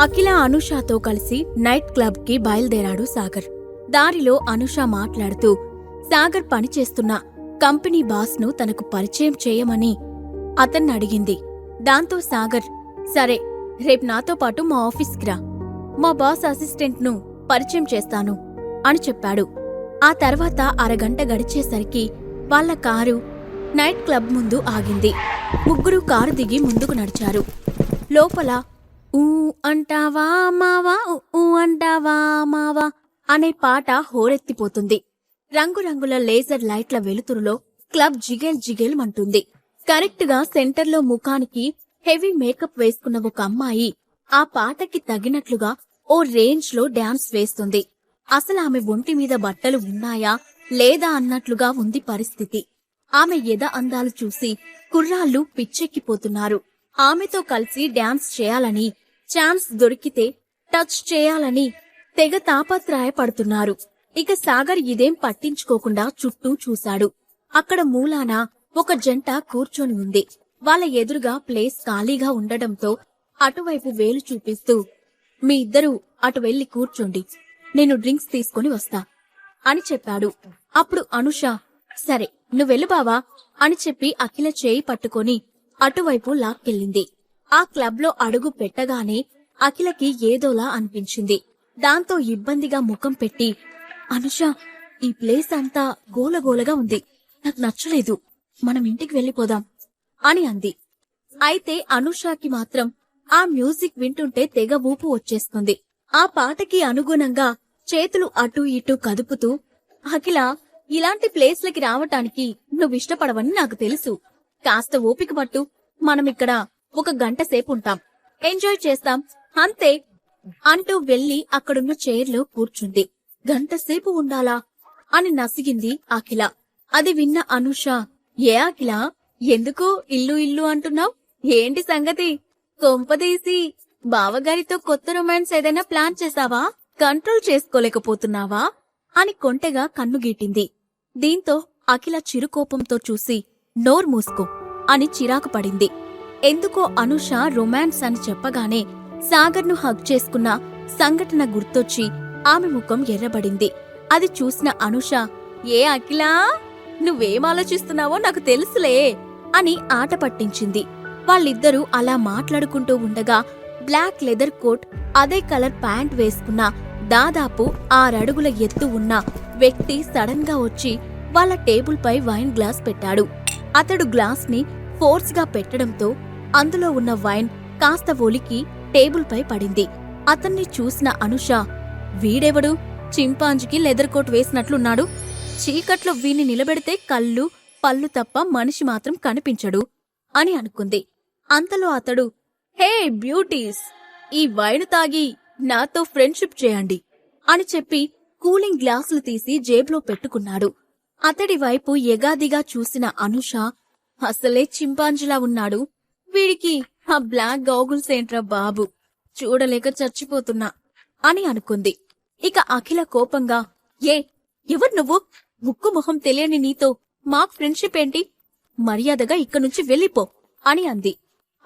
అఖిల అనుషాతో కలిసి నైట్ క్లబ్కి బయలుదేరాడు సాగర్. దారిలో అనుష మాట్లాడుతూ సాగర్ పనిచేస్తున్న కంపెనీ బాస్ను తనకు పరిచయం చేయమని అతన్ని అడిగింది. దాంతో సాగర్ సరే రేపు నాతో పాటు మా ఆఫీస్కి రా. మా బాస్ అసిస్టెంట్ను పరిచయం చేస్తాను అని చెప్పాడు. ఆ తర్వాత అరగంట గడిచేసరికి వాళ్ళ కారు నైట్ క్లబ్ ముందు ఆగింది. ముగ్గురు కారు దిగి ముందుకు నడిచారు. లోపల ఊ అంటావా మావా? ఊ ఊ అంటావా మావా? అనే పాట హోరెత్తిపోతుంది. రంగురంగుల లేజర్ లైట్ల వెలుతురులో క్లబ్ జిగేల్ జిగేల్ మంటుంది. కరెక్ట్గా సెంటర్లో ముఖానికి హెవీ మేకప్ వేసుకున్న ఒక అమ్మాయి ఆ పాటకి తగినట్లుగా ఓ రేంజ్లో డాన్స్ వేస్తుంది. అసలు ఆమె ఒంటి మీద బట్టలు ఉన్నాయా లేదా అన్నట్లుగా ఉంది పరిస్థితి. ఆమె ఎద అందాలు చూసి కుర్రాళ్ళు పిచ్చెక్కిపోతున్నారు. ఆమెతో కలిసి డాన్స్ చేయాలని ఛాన్స్ దొరికితే టచ్ చేయాలని తెగ తాపత్రాయపడుతున్నారు. ఇక సాగర్ ఇదేం పట్టించుకోకుండా చుట్టూ చూశాడు. అక్కడ మూలాన ఒక జంట కూర్చొని ఉంది. వాళ్ళ ఎదురుగా ప్లేస్ ఖాళీగా ఉండడంతో అటువైపు వేలు చూపిస్తూ మీ ఇద్దరూ అటు వెళ్ళి కూర్చోండి. నేను డ్రింక్స్ తీసుకుని వస్తా. అని చెప్పాడు. అప్పుడు అనుష సరే నువ్వెళ్ళు బావా. అని చెప్పి అఖిల చేయి పట్టుకొని అటువైపు లాక్కెళ్ళింది. ఆ క్లబ్లో అడుగు పెట్టగానే అఖిలకి ఏదోలా అనిపించింది. దాంతో ఇబ్బందిగా ముఖం పెట్టి అనుష ఈ ప్లేస్ అంతా గోలగోలగా ఉంది. నాకు నచ్చలేదు. మనం ఇంటికి వెళ్ళిపోదాం అని అంది. అయితే అనుషాకి మాత్రం ఆ మ్యూజిక్ వింటుంటే తెగ ఊపు వచ్చేస్తుంది. ఆ పాటకి అనుగుణంగా చేతులు అటూ ఇటూ కదుపుతూ అఖిల ఇలాంటి ప్లేస్లకి రావటానికి నువ్విష్టపడవని నాకు తెలుసు. కాస్త ఓపిక పట్టు. మనమిక్కడ ఒక గంట సేపు ఉంటాం ఎంజాయ్ చేస్తాం. అంతే. అంటూ వెళ్ళి అక్కడున్న చైర్లో కూర్చుంది. గంటసేపు ఉండాలా? అని నసిగింది అఖిల. అది విన్న అనుష ఏ అఖిల? ఎందుకు ఇల్లు ఇల్లు అంటున్నావ్? ఏంటి సంగతి? కొంపదీసి బావగారితో కొత్త రొమాన్స్ ఏదైనా ప్లాన్ చేసావా? కంట్రోల్ చేసుకోలేకపోతున్నావా? అని కొంటెగా కన్నుగీటింది. దీంతో అఖిల చిరుకోపంతో చూసి నోర్ మూసుకో అని చిరాకు పడింది. ఎందుకో అనుష రొమాన్స్ అని చెప్పగానే సాగర్ను హగ్ చేసుకున్న సంఘటన గుర్తొచ్చి ఆమె ముఖం ఎర్రబడింది. అది చూసిన అనుష ఏ అఖిలా నువ్వేం ఆలోచిస్తున్నావో నాకు తెలుసులే అని ఆట పట్టించింది. వాళ్ళిద్దరూ అలా మాట్లాడుకుంటూ ఉండగా బ్లాక్ లెదర్ కోట్ అదే కలర్ ప్యాంట్ వేసుకున్న దాదాపు ఆరడుగుల ఎత్తు ఉన్న వ్యక్తి సడన్గా వచ్చి వాళ్ళ టేబుల్పై వైన్ గ్లాస్ పెట్టాడు. అతడు గ్లాస్ని పెట్టడంతో అందులో ఉన్న వైన్ కాస్త ఒలికి టేబుల్పై పడింది. అతన్ని చూసిన అనుష వీడెవడు? చింపాంజీకి లెదర్ కోట్ వేసినట్లున్నాడు. చీకట్లో వీణ్ణి నిలబెడితే కళ్ళు పళ్ళు తప్ప మనిషి మాత్రం కనిపించడు అని అనుకుంది. అంతలో అతడు హే బ్యూటీస్ ఈ వైన్ తాగి నాతో ఫ్రెండ్షిప్ చేయండి అని చెప్పి కూలింగ్ గ్లాసులు తీసి జేబులో పెట్టుకున్నాడు. అతడి వైపు ఎగాదిగా చూసిన అనుష అసలే చింపాంజిలా ఉన్నాడు? వీడికి ఆ బ్లాక్ గౌగుల్స్ ఏంట్రా బాబు? చూడలేక చచ్చిపోతున్నా అని అనుకుంది. ఇక అఖిల కోపంగా ఏ ఎవరు నువ్వు? ముక్కు మొహం తెలియని నీతో మాకు ఫ్రెండ్షిప్ ఏంటి? మర్యాదగా ఇక్కడ్నుంచి వెళ్ళిపో అని అంది.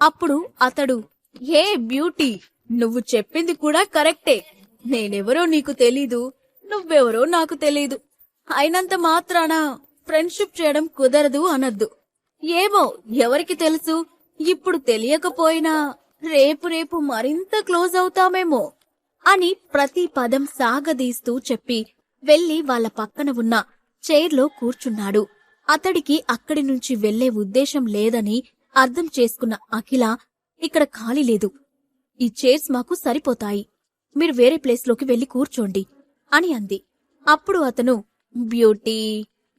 అప్పుడు అతడు ఏ బ్యూటీ నువ్వు చెప్పింది కూడా కరెక్టే. నేనెవరో నీకు తెలీదు నువ్వెవరో నాకు తెలీదు. అయినంత మాత్రాన ఫ్రెండ్షిప్ చేయడం కుదరదు అనద్దు. ఏమో ఎవరికి తెలుసు? ఇప్పుడు తెలియకపోయినా రేపు రేపు మరింత క్లోజ్ అవుతామేమో అని ప్రతి పదం సాగదీస్తూ చెప్పి వెళ్ళి వాళ్ళ పక్కన ఉన్న చైర్లో కూర్చున్నాడు. అతడికి అక్కడి నుంచి వెళ్ళే ఉద్దేశం లేదని అర్థం చేసుకున్న అఖిల ఇక్కడ ఖాళీ లేదు. ఈ చైర్స్ మాకు సరిపోతాయి. మీరు వేరే ప్లేస్లోకి వెళ్ళి కూర్చోండి అని అంది. అప్పుడు అతను బ్యూటీ!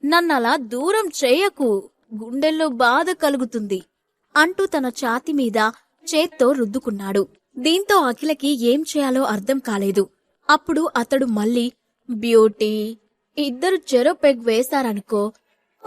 నన్నలా దూరం చేయకు. గుండెల్లో బాధ కలుగుతుంది. అంటూ తన ఛాతి మీద చేత్తో రుద్దుకున్నాడు. దీంతో అఖిలకి ఏం చేయాలో అర్థం కాలేదు. అప్పుడు అతడు మళ్ళీ బ్యూటీ ఇద్దరు చెరో పెగ్ వేశారనుకో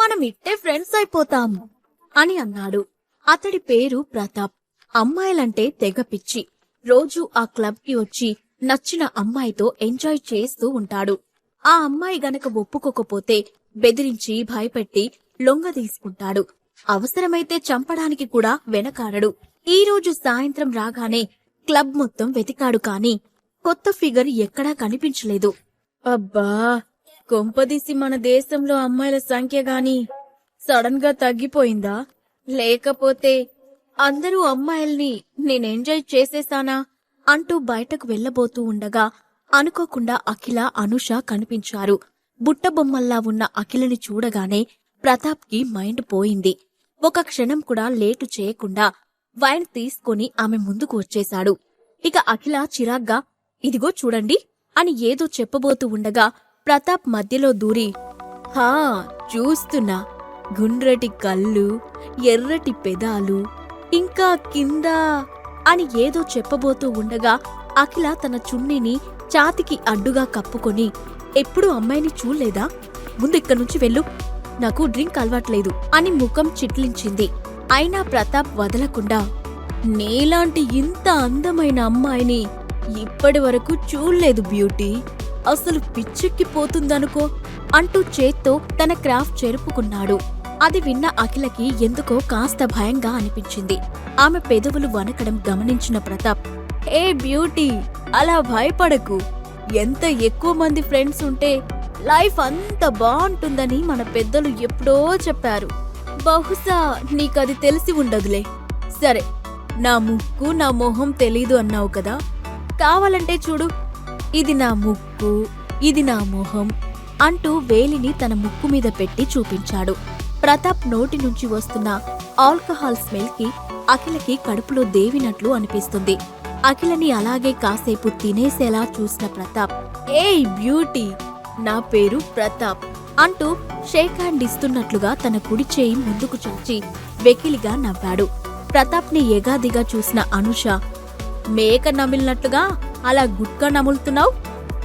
మనం ఇట్టే ఫ్రెండ్స్ అయిపోతాం అని అన్నాడు. అతడి పేరు ప్రతాప్. అమ్మాయిలంటే తెగ పిచ్చి. రోజూ ఆ క్లబ్కి వచ్చి నచ్చిన అమ్మాయితో ఎంజాయ్ చేస్తూ ఉంటాడు. ఆ అమ్మాయి గనక ఒప్పుకోకపోతే బెదిరించి భయపెట్టి లొంగ తీసుకుంటాడు. అవసరమైతే చంపడానికి కూడా వెనకాడడు. ఈ రోజు సాయంత్రం రాగానే క్లబ్ మొత్తం వెతికాడు కాని కొత్త ఫిగర్ ఎక్కడా కనిపించలేదు. అబ్బా! కొంపదీసి మన దేశంలో అమ్మాయిల సంఖ్య గాని సడన్గా తగ్గిపోయిందా? లేకపోతే అందరూ అమ్మాయిల్ని నేను ఎంజాయ్ చేసేసానా అంటూ బయటకు వెళ్ళబోతూ ఉండగా అనుకోకుండా అఖిల అనుష కనిపించారు. బుట్టబొమ్మల్లా ఉన్న అఖిలని చూడగానే ప్రతాప్కి మైండ్ పోయింది. ఒక క్షణం కూడా లేటు చేయకుండా వైన్ తీసుకొని ఆమె ముందుకు వచ్చేశాడు. ఇక అఖిల చిరాగ్గా ఇదిగో చూడండి అని ఏదో చెప్పబోతూ ఉండగా ప్రతాప్ మధ్యలో దూరి హా చూస్తున్నా. గుండ్రటి కళ్ళు ఎర్రటి పెదాలు ఇంకా కింద అని ఏదో చెప్పబోతూ ఉండగా అఖిల తన చున్నీని ఛాతికి అడ్డుగా కప్పుకొని ఎప్పుడూ అమ్మాయిని చూడలేదా? ముందు ఇక్కడి నుంచి వెళ్ళు. నాకు డ్రింక్ అలవాట్లేదు అని ముఖం చిట్లించింది. అయినా ప్రతాప్ వదలకుండా నీలాంటి ఇంత అందమైన అమ్మాయిని ఇప్పటి వరకు చూడలేదు బ్యూటీ. అసలు పిచ్చెక్కిపోతుందనుకో అంటూ చేత్తో తన క్రాఫ్ట్ చెరుపుకున్నాడు. అది విన్న అఖిలకి ఎందుకో కాస్త భయంగా అనిపించింది. ఆమె పెదవులు వనకడం గమనించిన ప్రతాప్ ఏ బ్యూటీ అలా భయపడకు. ఎంత ఎక్కువ మంది ఫ్రెండ్స్ ఉంటే లైఫ్ అంత బాగుంటుందని మన పెద్దలు ఎప్పుడో చెప్పారు. బహుశా నీకది తెలిసి ఉండదులే. సరే నా ముక్కు నా మొహం తెలీదు అన్నావు కదా. కావాలంటే చూడు. ఇది నా ముక్కు ఇది నా మొహం అంటూ వేలిని తన ముక్కు మీద పెట్టి చూపించాడు. ప్రతాప్ నోటి నుంచి వస్తున్న ఆల్కహాల్ స్మెల్కి అఖిలకి కడుపులో దేవినట్లు అనిపిస్తుంది. అఖిలని అలాగే కాసేపు తినేసేలా చూసిన ప్రతాప్ ఏయ్ బ్యూటీ! నా పేరు ప్రతాప్ అంటూ షేక్ హ్యాండ్ ఇస్తున్నట్లుగా తన కుడి చేయి ముందుకు చాచి వెకిలిగా నవ్వాడు. ప్రతాప్ని ఎగాదిగా చూసిన అనుష మేక నమిలినట్లుగా అలా గుట్కా నములుతున్నావు?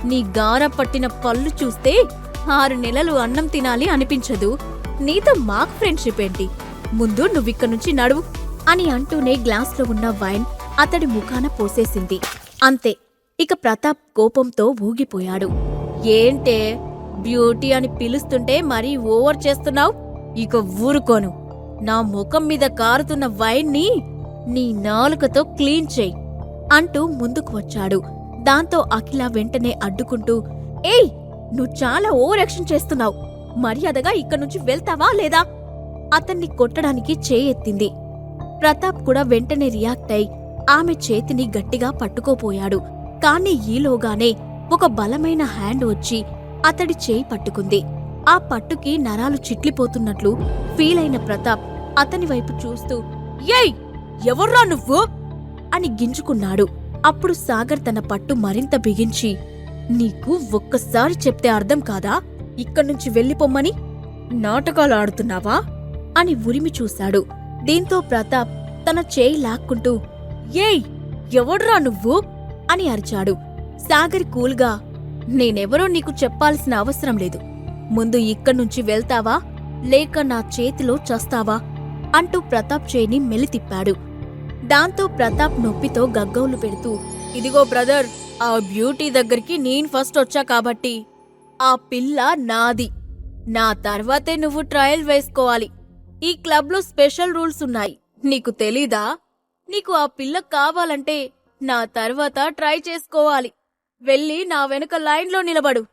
నీ గార పట్టిన పళ్ళు చూస్తే ఆరు నెలలు అన్నం తినాలి అనిపించదు. నీతో మాకు ఫ్రెండ్షిప్ ఏంటి? ముందు నువ్విక్కడి నుంచి నడువు అని అంటూనే గ్లాస్లో ఉన్న వైన్ అతడి ముఖాన పోసేసింది. అంతే ఇక ప్రతాప్ కోపంతో ఊగిపోయాడు. ఏంటే బ్యూటీ అని పిలుస్తుంటే మరీ ఓవర్ చేస్తున్నావు? ఇక ఊరుకోను. నా ముఖం మీద కారుతున్న వైన్ని నీ నాలుకతో క్లీన్ చెయ్యి అంటూ ముందుకు వచ్చాడు. దాంతో అఖిల వెంటనే అడ్డుకుంటూ ఏయ్ నువ్వు చాలా ఓవరాక్షన్ చేస్తున్నావు. మర్యాదగా ఇక్కడి నుంచి వెళ్తావా లేదా? అతన్ని కొట్టడానికి చేయెత్తింది. ప్రతాప్ కూడా వెంటనే రియాక్ట్ అయి ఆమె చేతిని గట్టిగా పట్టుకోపోయాడు. కాని ఈలోగానే ఒక బలమైన హ్యాండ్ వచ్చి అతడి చేయి పట్టుకుంది. ఆ పట్టుకి నరాలు చిట్లిపోతున్నట్లు ఫీలైన ప్రతాప్ అతని వైపు చూస్తూ ఏయ్ ఎవర్రా నువ్వు? అని గింజుకున్నాడు. అప్పుడు సాగర్ తన పట్టు మరింత బిగించి నీకు ఒక్కసారి చెప్తే అర్థం కాదా? ఇక్కడ్నుంచి వెళ్ళిపోమ్మని? నాటకాలు ఆడుతున్నావా? అని ఉరిమి చూశాడు. దీంతో ప్రతాప్ తన చేయి లాక్కుంటూ ఏయ్ ఎవడ్రా నువ్వు? అని అరిచాడు. సాగర్ కూల్గా. నేనెవరో నీకు చెప్పాల్సిన అవసరం లేదు. ముందు ఇక్కడ్నుంచి వెళ్తావా? లేక నా చేతిలో చస్తావా? అంటూ ప్రతాప్ చేయిని మెలితిప్పాడు. దాంతో ప్రతాప్ నొప్పితో గగ్గౌలు పెడుతూ ఇదిగో బ్రదర్ ఆ బ్యూటీ దగ్గరికి నేను ఫస్ట్ వచ్చా కాబట్టి. ఆ పిల్ల నాది. నా తర్వాతే నువ్వు ట్రయల్ వేసుకోవాలి. ఈ క్లబ్లో స్పెషల్ రూల్స్ ఉన్నాయి. నీకు తెలీదా? నీకు ఆ పిల్ల కావాలంటే నా తర్వాత ట్రై చేసుకోవాలి. వెళ్ళి నా వెనుక లైన్లో నిలబడు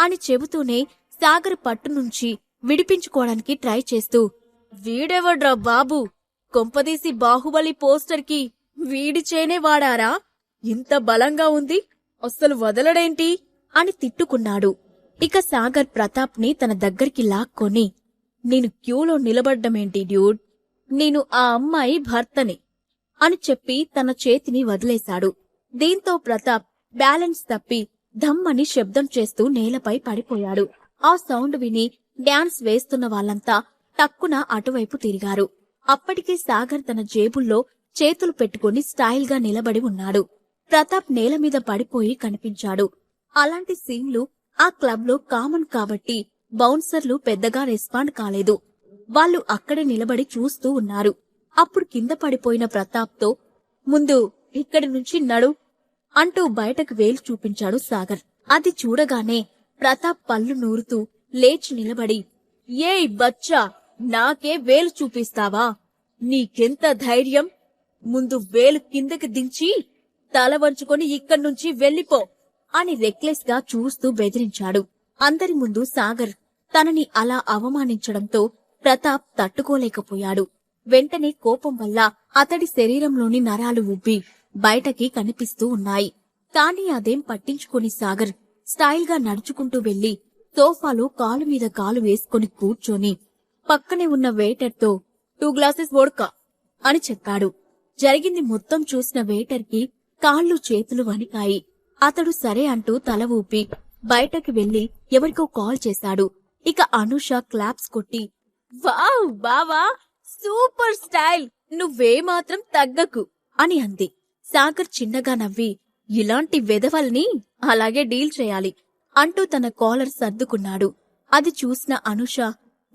అని చెబుతూనే సాగర్ పట్టు నుంచి విడిపించుకోవడానికి ట్రై చేస్తూ వీడెవడ్రా బాబు? కొంపదీసి బాహుబలి పోస్టర్కి వీడి చేనే వాడారా? ఇంత బలంగా ఉంది అస్సలు వదలడేంటి? అని తిట్టుకున్నాడు. ఇక సాగర్ ప్రతాప్ని తన దగ్గరికి లాక్కొని నేను క్యూలో నిలబడ్డమేంటి డ్యూడ్? నేను ఆ అమ్మాయి భర్తని అని చెప్పి తన చేతిని వదిలేశాడు. దీంతో ప్రతాప్ బ్యాలెన్స్ తప్పి ధమ్మని శబ్దం చేస్తూ నేలపై పడిపోయాడు. ఆ సౌండ్ విని డ్యాన్స్ వేస్తున్న వాళ్ళంతా టక్కున అటువైపు తిరిగారు. అప్పటికే సాగర్ తన జేబుల్లో చేతులు పెట్టుకుని స్టైల్గా నిలబడి ఉన్నాడు. ప్రతాప్ నేల మీద పడిపోయి కనిపించాడు. అలాంటి సీన్లు ఆ క్లబ్లో కామన్ కాబట్టి బౌన్సర్లు పెద్దగా రెస్పాండ్ కాలేదు. వాళ్ళు అక్కడే నిలబడి చూస్తూ ఉన్నారు. అప్పుడు కింద పడిపోయిన ప్రతాప్తో ముందు ఇక్కడి నుంచి నడు అంటూ బయటకు వేలు చూపించాడు సాగర్. అది చూడగానే ప్రతాప్ పళ్ళు నూరుతూ లేచి నిలబడి ఏయ్ బచ్చా నాకే వేలు చూపిస్తావా? నీకెంత ధైర్యం? ముందు వేలు కిందకి దించి తల వంచుకొని ఇక్కడి నుంచి వెళ్ళిపో అని రెక్లెస్గా చూస్తూ బెదిరించాడు. అందరి ముందు సాగర్ తనని అలా అవమానించడంతో ప్రతాప్ తట్టుకోలేకపోయాడు. వెంటనే కోపం వల్ల అతడి శరీరంలోని నరాలు ఉబ్బి బయటకి కనిపిస్తూ ఉన్నాయి. కాని అదేం పట్టించుకొని సాగర్ స్టైల్గా నడుచుకుంటూ వెళ్ళి సోఫాలో కాలు మీద కాలు వేసుకొని కూర్చొని పక్కనే ఉన్న వెయిటర్తో టూ గ్లాసెస్ వోడ్కా అని చెప్పాడు. జరిగింది మొత్తం చూసిన వెయిటర్కి కాళ్ళు చేతులు వణికాయి. అతడు సరే అంటూ తల ఊపి బయటకి వెళ్ళి ఎవరికో కాల్ చేశాడు. ఇక అనుష క్లాప్స్ కొట్టి వావ్ బావా! Super style! నువ్వే మాత్రం తగ్గకు అని అంది. సాగర్ చిన్నగా నవ్వి ఇలాంటి వెధవల్ని అలాగే డీల్ చేయాలి అంటూ తన కాలర్ సర్దుకున్నాడు. అది చూసిన అనుష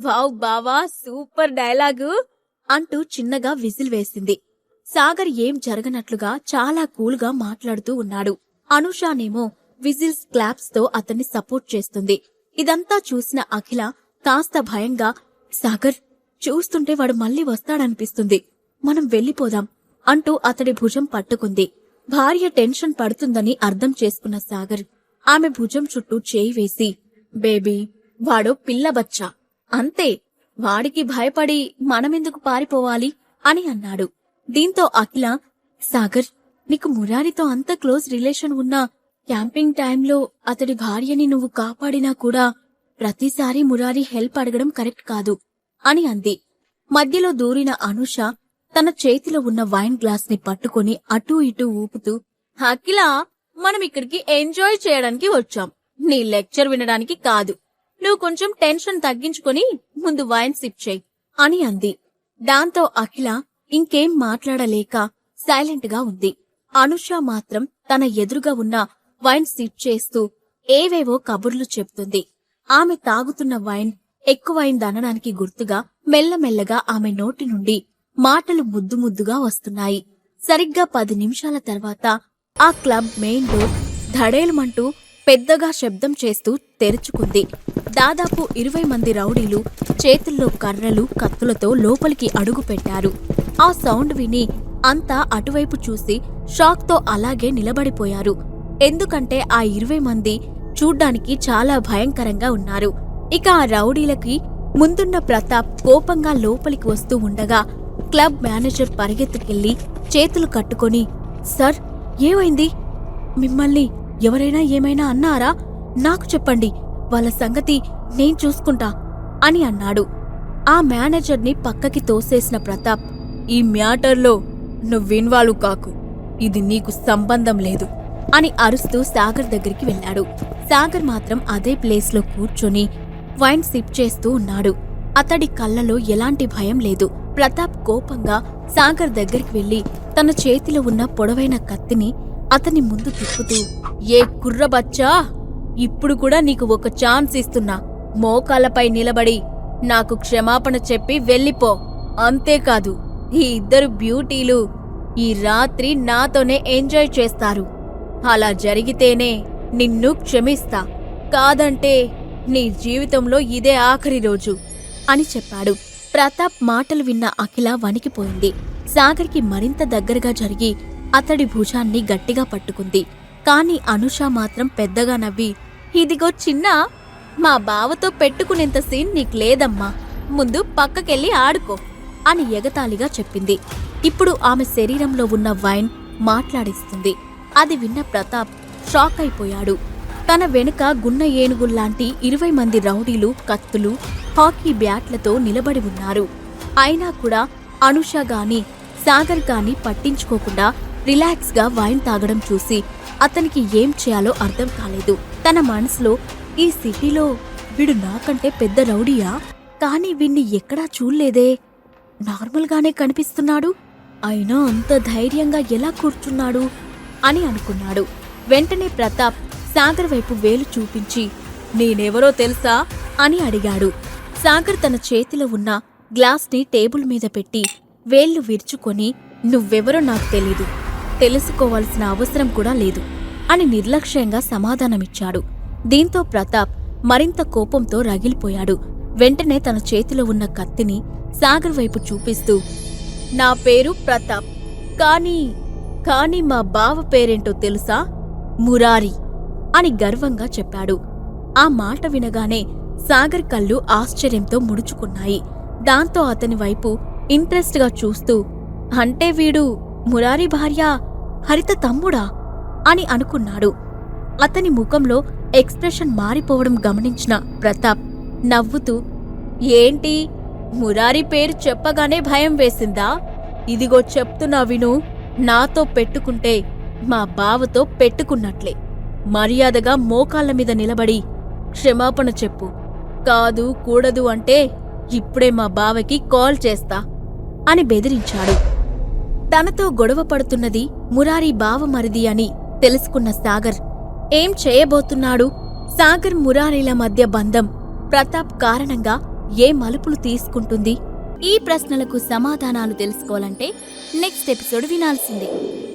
వావ్ బావా సూపర్ డైలాగు అంటూ చిన్నగా విజిల్ వేసింది. సాగర్ ఏం జరగనట్లుగా చాలా కూల్గా మాట్లాడుతూ ఉన్నాడు. అనుషానేమో విజిల్స్ క్లాప్స్తో అతన్ని సపోర్ట్ చేస్తుంది. ఇదంతా చూసిన అఖిల కాస్త భయంగా సాగర్ చూస్తుంటే వాడు మళ్ళీ వస్తాడనిపిస్తుంది. మనం వెళ్ళిపోదాం. అంటూ అతడి భుజం పట్టుకుంది. భార్య టెన్షన్ పడుతుందని అర్థం చేసుకున్న సాగర్ ఆమె భుజం చుట్టూ చేయి వేసి బేబీ వాడో పిల్లబచ్చా అంతే. వాడికి భయపడి మనమెందుకు పారిపోవాలి? అని అన్నాడు. దీంతో అఖిల సాగర్ నీకు మురారితో అంత క్లోజ్ రిలేషన్ ఉన్నా క్యాంపింగ్ టైంలో అతడి భార్యని నువ్వు కాపాడినా కూడా ప్రతిసారి మురారి హెల్ప్ అడగడం కరెక్ట్ కాదు అని అంది. మధ్యలో దూరిన అనుష తన చేతిలో ఉన్న వైన్ గ్లాస్ని పట్టుకుని అటూ ఇటూ ఊపుతూ అఖిల మనం ఇక్కడికి ఎంజాయ్ చేయడానికి వచ్చాం. నీ లెక్చర్ వినడానికి కాదు. నువ్వు కొంచెం టెన్షన్ తగ్గించుకొని ముందు వైన్ సిప్ చేయి అని అంది. దాంతో అఖిల ఇంకేం మాట్లాడలేక సైలెంట్గా ఉంది. అనుష మాత్రం తన ఎదురుగా ఉన్న వైన్ సిప్ చేస్తూ ఏవేవో కబుర్లు చెప్తుంది. ఆమె తాగుతున్న వైన్ ఎక్కువైందనడానికి గుర్తుగా మెల్లమెల్లగా ఆమె నోటి నుండి మాటలు ముద్దు ముద్దుగా వస్తున్నాయి. సరిగ్గా పది నిమిషాల తర్వాత ఆ క్లబ్ మెయిన్ డోర్ ధడేలమంటూ పెద్దగా శబ్దం చేస్తూ తెరుచుకుంది. దాదాపు ఇరవై మంది రౌడీలు చేతుల్లో కర్రలు కత్తులతో లోపలికి అడుగు పెట్టారు. ఆ సౌండ్ విని అంతా అటువైపు చూసి షాక్తో అలాగే నిలబడిపోయారు. ఎందుకంటే ఆ ఇరవై మంది చూడ్డానికి చాలా భయంకరంగా ఉన్నారు. ఇక ఆ రౌడీలకి ముందున్న ప్రతాప్ కోపంగా లోపలికి వస్తూ ఉండగా క్లబ్ మేనేజర్ పరిగెత్తుకెళ్ళి చేతులు కట్టుకొని సార్ ఏమైంది? మిమ్మల్ని ఎవరైనా ఏమైనా అన్నారా? నాకు చెప్పండి వాళ్ళ సంగతి నేను చూసుకుంటా అని అన్నాడు. ఆ మేనేజర్ని పక్కకి తోసేసిన ప్రతాప్ ఈ మ్యాటర్లో నువ్విన్వాల్వ్ కాకు ఇది నీకు సంబంధం లేదు అని అరుస్తూ సాగర్ దగ్గరికి వెళ్ళాడు. సాగర్ మాత్రం అదే ప్లేస్లో కూర్చొని వైన్ సిప్ చేస్తూ ఉన్నాడు. అతడి కళ్ళలో ఎలాంటి భయం లేదు. ప్రతాప్ కోపంగా సాగర్ దగ్గరికి వెళ్ళి తన చేతిలో ఉన్న పొడవైన కత్తిని అతని ముందు తిప్పుతూ ఏ కుర్రబచ్చా ఇప్పుడు కూడా నీకు ఒక ఛాన్స్ ఇస్తున్నా. మోకాలపై నిలబడి నాకు క్షమాపణ చెప్పి వెళ్ళిపో. అంతేకాదు ఈ ఇద్దరు బ్యూటీలు ఈ రాత్రి నాతోనే ఎంజాయ్ చేస్తారు. అలా జరిగితేనే నిన్ను క్షమిస్తా. కాదంటే నీ జీవితంలో ఇదే ఆఖరి రోజు అని చెప్పాడు. ప్రతాప్ మాటలు విన్న అఖిల వణికిపోయింది. సాగర్కి మరింత దగ్గరగా జరిగి అతడి భుజాన్ని గట్టిగా పట్టుకుంది. కాని అనుష మాత్రం పెద్దగా నవ్వి ఇదిగో చిన్న మా బావతో పెట్టుకునేంత సీన్ నీకు లేదమ్మా. ముందు పక్కకెళ్ళి ఆడుకో అని ఎగతాళిగా చెప్పింది. ఇప్పుడు ఆమె శరీరంలో ఉన్న వైన్ మాట్లాడిస్తుంది. అది విన్న ప్రతాప్ షాక్ అయిపోయాడు. తన వెనుక గున్న ఏనుగుల్లాంటి ఇరవై మంది రౌడీలు కత్తులు హాకీ బ్యాట్లతో నిలబడి ఉన్నారు. అయినా కూడా అనుష గాని సాగర్ గాని పట్టించుకోకుండా రిలాక్స్గా వైన్ తాగడం చూసి అతనికి ఏం చేయాలో అర్థం కాలేదు. తన మనసులో ఈ సిటీలో వీడు నాకంటే పెద్ద రౌడీయా? కానీ వీణ్ణి ఎక్కడా చూడలేదే? నార్మల్గానే కనిపిస్తున్నాడు? అయినా అంత ధైర్యంగా ఎలా కూర్చున్నాడు? అని అనుకున్నాడు. వెంటనే ప్రతాప్ సాగర్ వైపు వేలు చూపించి నేనెవరో తెలుసా? అని అడిగాడు. సాగర్ తన చేతిలో ఉన్న గ్లాస్ని టేబుల్ మీద పెట్టి వేళ్ళు విరుచుకొని నువ్వెవరో నాకు తెలీదు. తెలుసుకోవాల్సిన అవసరం కూడా లేదు అని నిర్లక్ష్యంగా సమాధానమిచ్చాడు. దీంతో ప్రతాప్ మరింత కోపంతో రగిలిపోయాడు. వెంటనే తన చేతిలో ఉన్న కత్తిని సాగర్ వైపు చూపిస్తూ నా పేరు ప్రతాప్. కానీ కానీ మా బావ పేరేంటో తెలుసా? మురారి. అని గర్వంగా చెప్పాడు. ఆ మాట వినగానే సాగర్ కళ్ళు ఆశ్చర్యంతో ముడుచుకున్నాయి. దాంతో అతని వైపు ఇంట్రెస్ట్గా చూస్తూ అంటే వీడు మురారి భార్య హరిత తమ్ముడా? అని అనుకున్నాడు. అతని ముఖంలో ఎక్స్ప్రెషన్ మారిపోవడం గమనించిన ప్రతాప్ నవ్వుతూ ఏంటి? మురారి పేరు చెప్పగానే భయం వేసిందా? ఇదిగో చెప్తున్నా విను నాతో పెట్టుకుంటే మా బావతో పెట్టుకున్నట్లే. మర్యాదగా మోకాళ్ళ మీద నిలబడి క్షమాపణ చెప్పు. కాదు కూడదు అంటే ఇప్పుడే మా బావకి కాల్ చేస్తా అని బెదిరించాడు. తనతో గొడవ పడుతున్నది మురారి బావమరిది అని తెలుసుకున్న సాగర్. ఏం చేయబోతున్నాడు? సాగర్ మురారీల మధ్య బంధం ప్రతాప్ కారణంగా ఏ మలుపులు తీసుకుంటుంది? ఈ ప్రశ్నలకు సమాధానాలు తెలుసుకోవాలంటే నెక్స్ట్ ఎపిసోడ్ వినాల్సిందే.